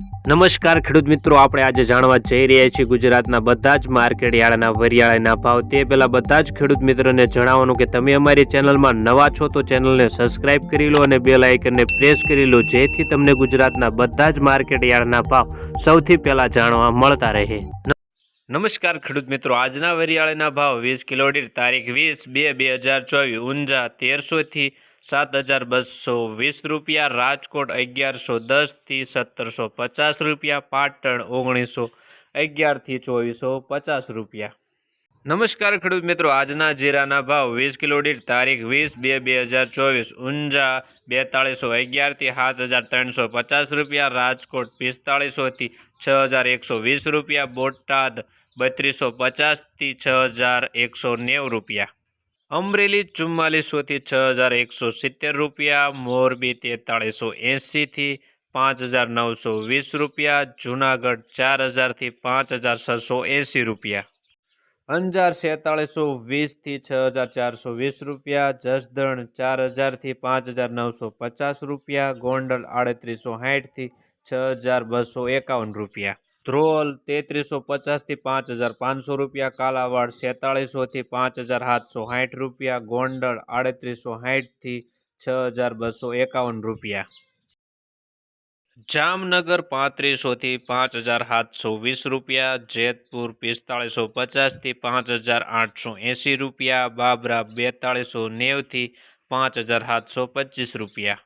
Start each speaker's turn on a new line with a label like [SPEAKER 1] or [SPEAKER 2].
[SPEAKER 1] નમસ્કાર ખેડૂત મિત્રો, આપણે આજે જાણવા જઈ રહ્યા છીએ ગુજરાતના બધા જ માર્કેટ યાર્ડના વરિયાળાના ભાવ. તે પહેલાં બધા જ ખેડૂત મિત્રોને જણાવવાનું કે તમે અમારી ચેનલમાં નવા છો તો ચેનલને સબસ્ક્રાઇબ કરી લો અને બેલ આઇકનને પ્રેસ કરી લો, જેથી તમને ગુજરાતના બધા જ માર્કેટ યાર્ડના ભાવ સૌથી પહેલાં જાણવા મળતા રહે. નમસ્કાર ખેડૂત મિત્રો, આજના વરિયાળીના ભાવ વીસ કિલો દીઠ તારીખ વીસ બે બે હજાર ચોવીસ, ઊંઝા તેરસોથી સાત હજાર બસો વીસ રૂપિયા, રાજકોટ અગિયારસો દસથી સત્તરસો પચાસ રૂપિયા, પાટણ ઓગણીસો અગિયારથી ચોવીસો પચાસ રૂપિયા. નમસ્કાર ખેડૂત મિત્રો, આજના જીરાના ભાવ વીસ કિલો દીઠ તારીખ વીસ બે બે હજાર ચોવીસ, ઊંઝા બેતાળીસો અગિયારથી સાત હજાર ત્રણસો પચાસ રૂપિયા, રાજકોટ પિસ્તાળીસોથી છ હજાર એકસો વીસ રૂપિયા, બોટાદ બત્રીસો પચાસથી છ હજાર એકસો નેવું રૂપિયા. અમરેલી ચુમ્માલીસોથી છ હજાર એકસો સિત્તેર રૂપિયા, મોરબી તેતાળીસો એંસીથી પાંચ હજાર નવસો વીસ રૂપિયા, જુનાગઢ ચાર હજારથી પાંચ હજાર છસો એંસી રૂપિયા. અંજાર સેતાળીસો વીસથી છ હજાર ચારસો વીસ રૂપિયા, જસદણ ચાર હજારથી પાંચ હજાર નવસો પચાસ રૂપિયા, ગોંડલ આડત્રીસો સાઠથી છ હજાર બસો એકાવન રૂપિયા. ધ્રોલ તેત્રીસો પચાસથી પાંચ હજાર પાંચસો રૂપિયા, કાલાવાડ સેતાળીસોથી પાંચ હજાર સાતસો સાઠ રૂપિયા, ગોંડલ આડત્રીસો સાઠથી છ હજાર બસો એકાવન રૂપિયા. જામનગર પાંત્રીસોથી પાંચ હજાર સાતસો વીસ રૂપિયા, જેતપુર પિસ્તાળીસો પચાસથી પાંચ હજાર આઠસો એંસી રૂપિયા, બાબરા બેતાળીસો નેવથી પાંચ હજાર સાતસો પચીસ રૂપિયા.